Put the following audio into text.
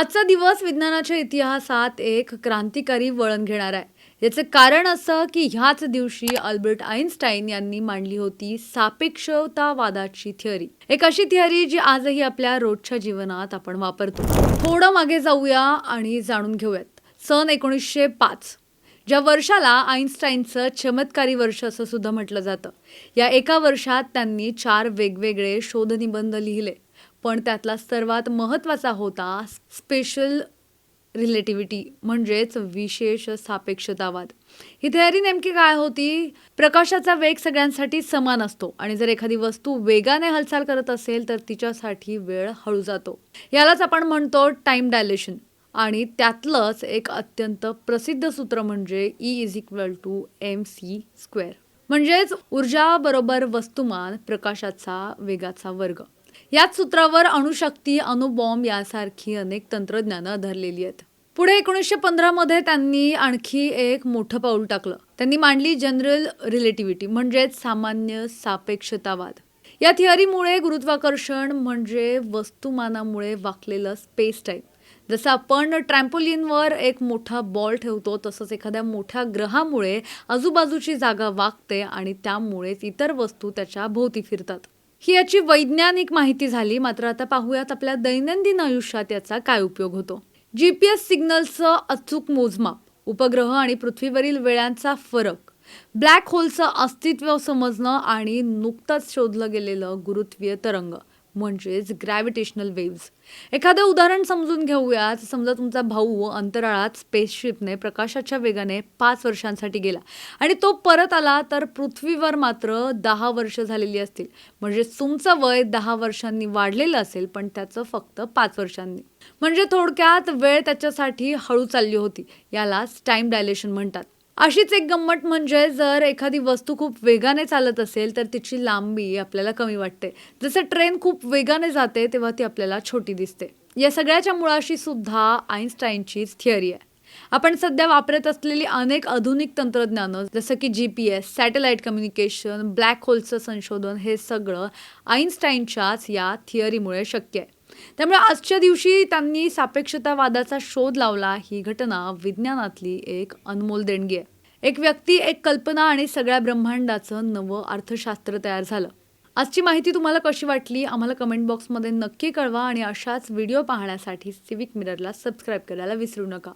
आजचा दिवस विज्ञानाच्या इतिहासात एक क्रांतिकारी वळण घेणार आहे. याचं कारण असं की ह्याच दिवशी अल्बर्ट आईन्स्टाईन यांनी मांडली होती सापेक्षतावादाची थिअरी. एक अशी थिअरी जी आजही आपल्या रोजच्या जीवनात आपण वापरतो. थोडं मागे जाऊया आणि जाणून घेऊयात. सन एकोणीसशे पाच. ज्या वर्षाला आईन्स्टाईनचं चमत्कारी वर्ष असं सुद्धा म्हटलं जातं. या एका वर्षात त्यांनी चार वेगवेगळे शोधनिबंध लिहिले. पण त्यातला सर्वात महत्त्वाचा होता स्पेशल रिलेटिव्हिटी म्हणजेच विशेष सापेक्षतावाद. ही तयारी नेमकी काय होती? प्रकाशाचा वेग सगळ्यांसाठी समान असतो आणि जर एखादी वस्तू वेगाने हालचाल करत असेल तर तिच्यासाठी वेळ हळू जातो. यालाच आपण म्हणतो टाइम डायलेशन आणि त्यातलंच एक अत्यंत प्रसिद्ध सूत्र म्हणजे E is equal to M C square म्हणजेच ऊर्जा बरोबर वस्तुमान प्रकाशाचा वेगाचा वर्ग. याच सूत्रावर अणुशक्ती अणुबॉम्ब यासारखी अनेक तंत्रज्ञानं आधारलेली आहेत. पुढे एकोणीसशे पंधरामध्ये त्यांनी आणखी एक मोठं पाऊल टाकलं. त्यांनी मांडली जनरल रिलेटिव्हिटी म्हणजेच सामान्य सापेक्षतावाद. या थिअरीमुळे गुरुत्वाकर्षण म्हणजे वस्तुमानामुळे वाकलेलं स्पेस टाईम जसं आपण ट्रॅम्पोलिनवर एक मोठा बॉल ठेवतो तसंच एखाद्या मोठ्या ग्रहामुळे आजूबाजूची जागा वाकते आणि त्यामुळेच इतर वस्तू त्याच्या भोवती फिरतात. ही याची वैज्ञानिक माहिती झाली. मात्र आता पाहूयात आपल्या दैनंदिन आयुष्यात याचा काय उपयोग होतो. जी पी एस सिग्नलचं अचूक मोजमाप उपग्रह आणि पृथ्वीवरील वेळांचा फरक ब्लॅक होलचं अस्तित्व समजणं आणि नुकतंच शोधलं गेलेलं गुरुत्वीय तरंग म्हणजेच ग्रॅव्हिटेशनल वेव्ज एखादं उदाहरण समजून घेऊयात समजा तुमचा भाऊ अंतराळात स्पेसशिपने प्रकाशाच्या वेगाने पाच वर्षांसाठी गेला आणि तो परत आला तर पृथ्वीवर मात्र दहा वर्ष झालेली असतील. म्हणजे तुमचं वय दहा वर्षांनी वाढलेलं असेल पण त्याचं फक्त पाच वर्षांनी. म्हणजे थोडक्यात वेळ त्याच्यासाठी हळू चालली होती. यालाच टाइम डायलेशन म्हणतात. अशीच एक गंमत म्हणजे जर एखादी वस्तू खूप वेगाने चालत असेल तर तिची लांबी आपल्याला कमी वाटते. जसं ट्रेन खूप वेगाने जाते तेव्हा ती आपल्याला छोटी दिसते. या सगळ्याच्या मुळाशी सुद्धा आईन्स्टाईनचीच थिअरी आहे. आपण सध्या वापरत असलेली अनेक आधुनिक तंत्रज्ञानं जसं की G P S satellite communication black होलचं संशोधन हे सगळं आईन्स्टाईनच्याच या थिअरीमुळे शक्य आहे. त्यामुळे आजच्या दिवशी त्यांनी सापेक्षतावादाचा शोध लावला. ही घटना विज्ञानातली एक अनमोल देणगी आहे. एक व्यक्ती एक कल्पना आणि सगळ्या ब्रह्मांडाचं नवं अर्थशास्त्र तयार झालं. आजची माहिती तुम्हाला कशी वाटली? आम्हाला कमेंट बॉक्समध्ये नक्की कळवा आणि अशाच व्हिडिओ पाहण्यासाठी सिविक मिररला सबस्क्राईब करायला विसरू नका.